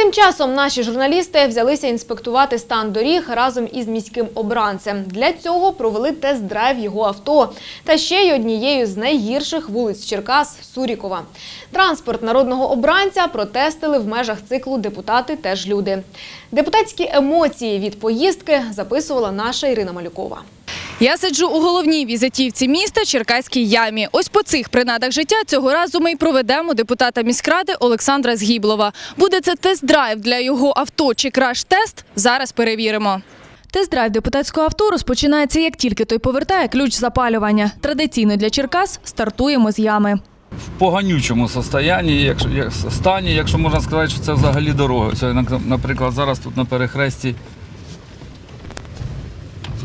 Тим часом наші журналісти взялися інспектувати стан доріг разом із міським обранцем. Для цього провели тест-драйв його авто та ще й однією з найгірших вулиць Черкас Сурікова. Транспорт народного обранця протестили в межах циклу Депутати теж люди. Депутатські емоції від поїздки записувала наша Ірина Малюкова. Я сиджу у головній візитівці міста Черкаській ямі. Ось по цих принадах життя цього разу ми й проведемо депутата міськради Олександра Згіблова. Буде це тест-драйв для його авто чи краш-тест? Зараз перевіримо. Тест-драйв депутатського авто розпочинається, як тільки той повертає ключ запалювання. Традиційно для Черкас стартуємо з ями. в поганючому состоянні, якщо як- стані, якщо можна сказати, що це взагалі дорога. Це, нак- наприклад, зараз тут на перехресті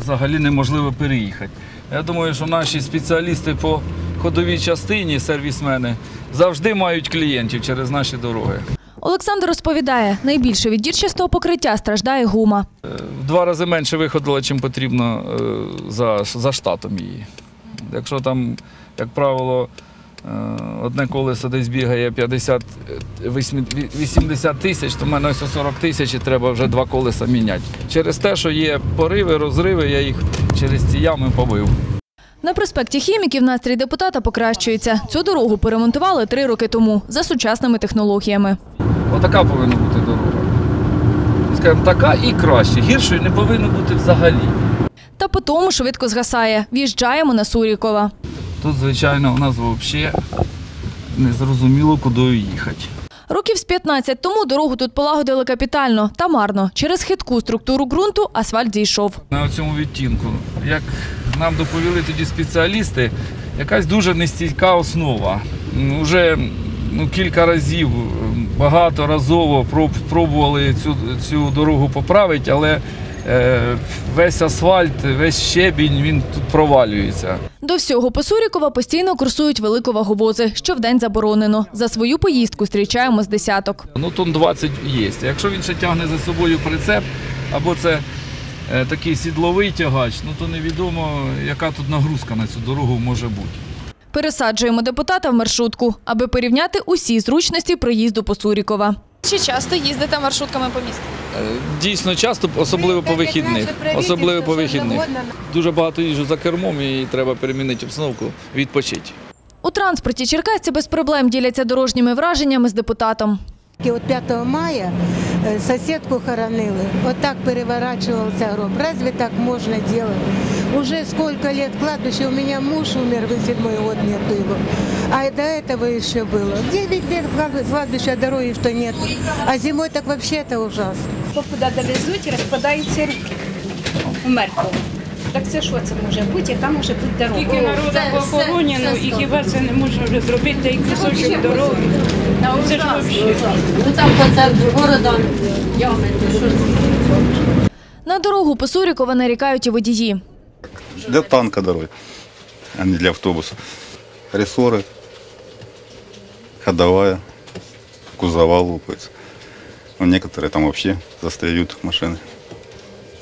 взагалі неможливо переїхати. Я думаю, що наші спеціалісти по ходовій частині, сервісмени, завжди мають клієнтів через наші дороги. Олександр розповідає, найбільше від дірчастого покриття страждає гума. В два рази менше виходило, чим потрібно е, за, за штатом її. Якщо там, як правило, е, одне колесо десь бігає 50, е, 80 тисяч, то в мене ось 40 тисяч і треба вже два колеса міняти. Через те, що є пориви, розриви, я їх через ці ями побив. На проспекті Хіміків настрій депутата покращується. Цю дорогу поремонтували три роки тому за сучасними технологіями. Отака повинна бути дорога. Скажімо, така і краще. Гіршої не повинно бути взагалі. Та по тому швидко згасає. В'їжджаємо на Сурікова. Тут, звичайно, у нас взагалі не зрозуміло, куди їхати. Років з 15 тому дорогу тут полагодили капітально та марно. Через хитку структуру ґрунту асфальт зійшов. на цьому відтінку. Як нам доповіли тоді спеціалісти, якась дуже нестійка основа. Уже ну, кілька разів, м, багаторазово пробували цю, цю дорогу поправити, але е, весь асфальт, весь щебінь, він тут провалюється. До всього по Сурікова постійно курсують великоваговози, що вдень заборонено. За свою поїздку зустрічаємо з десяток. Ну, тонн 20 є. Якщо він ще тягне за собою прицеп, або це е, такий сідловий тягач, ну то невідомо, яка тут нагрузка на цю дорогу може бути. Пересаджуємо депутата в маршрутку, аби порівняти усі зручності проїзду по Сурікова. Чи часто їздите маршрутками по місту? Е, Дійсно часто, особливо по вихідних. Особливо по вихідних. Дуже багато їжджу за кермом і треба перемінити обстановку, відпочити. У транспорті черкасці без проблем діляться дорожніми враженнями з депутатом. От 5 мая е, сусідку хоронили, отак переворачувався гроб. Разве так можна делать? Уже сколько лет кладбище, у меня муж умер, в седьмой год нету его. А до этого еще было. 9 лет клад- кладбища, а дороги что нет. А зимой так вообще это ужасно. Куди довезуть, розпадаються руки у мертвого. Так це що це може бути? Яка може бути дорога? Тільки народу похоронено, і хіба це не можна вже зробити той кусочок дороги? Це ж взагалі. На дорогу по Сурікова нарікають і водії. Для танка дороги, а не для автобуса. Рессоры, ходовая, кузова лупаются. Но некоторые там вообще застают машины.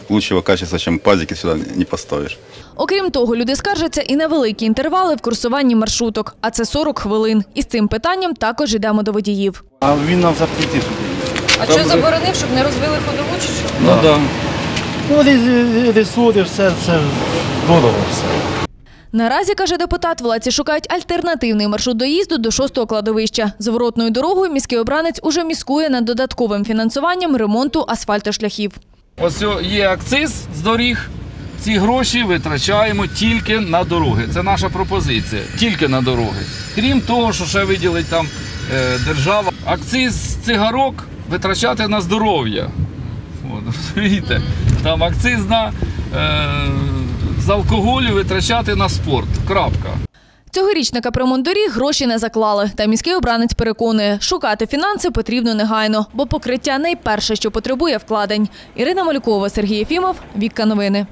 Лучшего качества, чем пазики, сюда не поставишь. Окрім того, люди скаржаться і на великі інтервали в курсуванні маршруток, а це 40 хвилин. І з цим питанням також йдемо до водіїв. А він нам запретив сюди. А що заборонив, щоб не розбили ходову чи що? Ну так. Да. Ну, ресурси, все це дорого все. Наразі, каже депутат, владці шукають альтернативний маршрут доїзду до шостого кладовища. Зворотною дорогою міський обранець уже міскує над додатковим фінансуванням ремонту асфальтошляхів. Ось є акциз з доріг. Ці гроші витрачаємо тільки на дороги. Це наша пропозиція. Тільки на дороги. Крім того, що ще виділить там е, держава. Акциз з цигарок витрачати на здоров'я. От, розумієте? Там акцизна е, з алкоголю витрачати на спорт. Крапка. Цьогоріч на капремонт доріг гроші не заклали. Та міський обранець переконує, шукати фінанси потрібно негайно, бо покриття найперше, що потребує вкладень. Ірина Малюкова, Сергій Єфімов, Вікка Новини.